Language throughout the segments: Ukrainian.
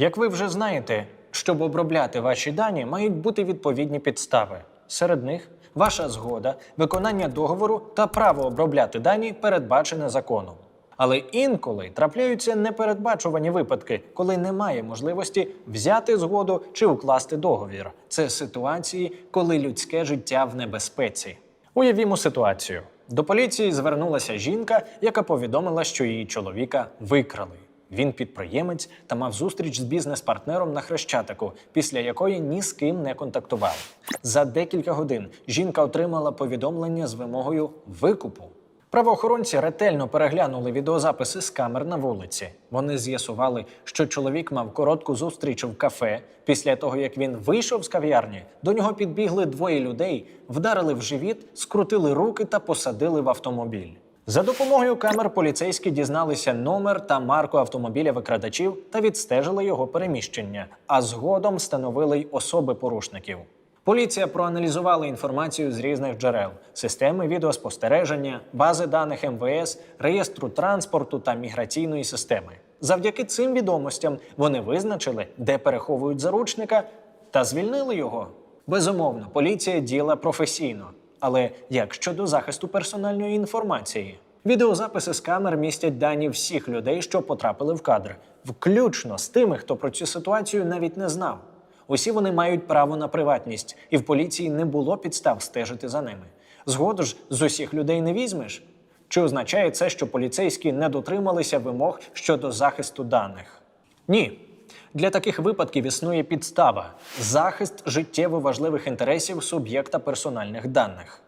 Як ви вже знаєте, щоб обробляти ваші дані, мають бути відповідні підстави. Серед них ваша згода, виконання договору та право обробляти дані, передбачене законом. Але інколи трапляються непередбачувані випадки, коли немає можливості взяти згоду чи укласти договір. Це ситуації, коли людське життя в небезпеці. Уявімо ситуацію. До поліції звернулася жінка, яка повідомила, що її чоловіка викрали. Він підприємець та мав зустріч з бізнес-партнером на Хрещатику, після якої ні з ким не контактував. За декілька годин жінка отримала повідомлення з вимогою викупу. Правоохоронці ретельно переглянули відеозаписи з камер на вулиці. Вони з'ясували, що чоловік мав коротку зустріч в кафе. Після того, як він вийшов з кав'ярні, до нього підбігли двоє людей, вдарили в живіт, скрутили руки та посадили в автомобіль. За допомогою камер поліцейські дізналися номер та марку автомобіля викрадачів та відстежили його переміщення, а згодом встановили й особи порушників. Поліція проаналізувала інформацію з різних джерел: системи відеоспостереження, бази даних МВС, реєстру транспорту та міграційної системи. Завдяки цим відомостям вони визначили, де переховують заручника, та звільнили його. Безумовно, поліція діла професійно. Але як щодо захисту персональної інформації? Відеозаписи з камер містять дані всіх людей, що потрапили в кадр, включно з тими, хто про цю ситуацію навіть не знав. Усі вони мають право на приватність, і в поліції не було підстав стежити за ними. Згоду ж з усіх людей не візьмеш. Чи означає це, що поліцейські не дотрималися вимог щодо захисту даних? Ні. Для таких випадків існує підстава захист життєво важливих інтересів суб'єкта персональних даних.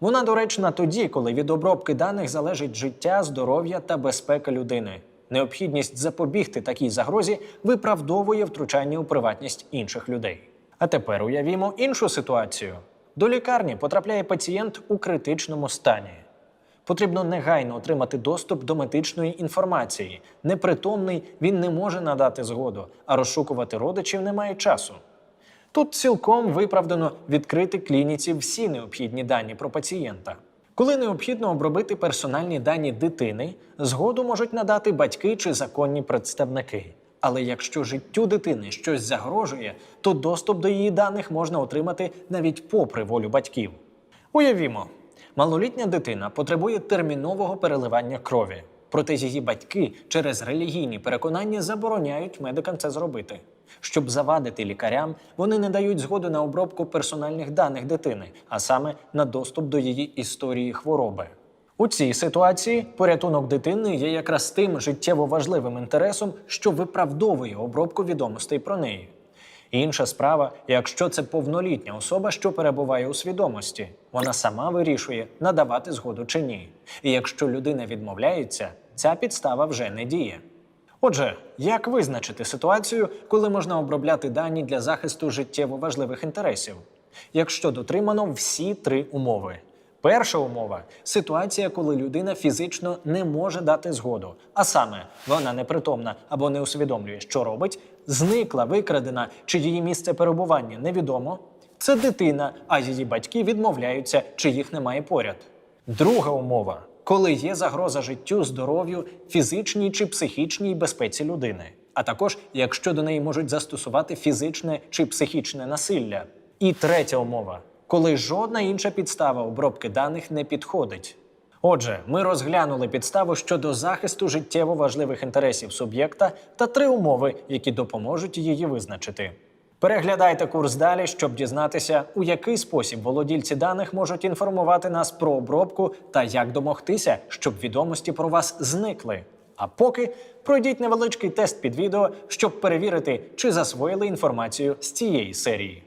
Вона доречна тоді, коли від обробки даних залежить життя, здоров'я та безпека людини. Необхідність запобігти такій загрозі виправдовує втручання у приватність інших людей. А тепер уявімо іншу ситуацію: до лікарні потрапляє пацієнт у критичному стані. Потрібно негайно отримати доступ до медичної інформації. Непритомний він не може надати згоду, а розшукувати родичів немає часу. Тут цілком виправдано відкрити клініці всі необхідні дані про пацієнта. Коли необхідно обробити персональні дані дитини, згоду можуть надати батьки чи законні представники. Але якщо життю дитини щось загрожує, то доступ до її даних можна отримати навіть попри волю батьків. Уявімо, малолітня дитина потребує термінового переливання крові. Проте її батьки через релігійні переконання забороняють медикам це зробити. Щоб завадити лікарям, вони не дають згоди на обробку персональних даних дитини, а саме на доступ до її історії хвороби. У цій ситуації порятунок дитини є якраз тим життєво важливим інтересом, що виправдовує обробку відомостей про неї. Інша справа, якщо це повнолітня особа, що перебуває у свідомості, вона сама вирішує, надавати згоду чи ні. І якщо людина відмовляється, ця підстава вже не діє. Отже, як визначити ситуацію, коли можна обробляти дані для захисту життєво важливих інтересів? Якщо дотримано всі три умови. Перша умова ситуація, коли людина фізично не може дати згоду, а саме вона непритомна або не усвідомлює, що робить, зникла, викрадена чи її місце перебування невідомо. Це дитина, а її батьки відмовляються, чи їх немає поряд. Друга умова коли є загроза життю, здоров'ю, фізичній чи психічній безпеці людини, а також якщо до неї можуть застосувати фізичне чи психічне насилля. І третя умова коли жодна інша підстава обробки даних не підходить. Отже, ми розглянули підставу щодо захисту життєво важливих інтересів суб'єкта та три умови, які допоможуть її визначити. Переглядайте курс далі, щоб дізнатися, у який спосіб володільці даних можуть інформувати нас про обробку та як домогтися, щоб відомості про вас зникли. А поки пройдіть невеличкий тест під відео, щоб перевірити, чи засвоїли інформацію з цієї серії.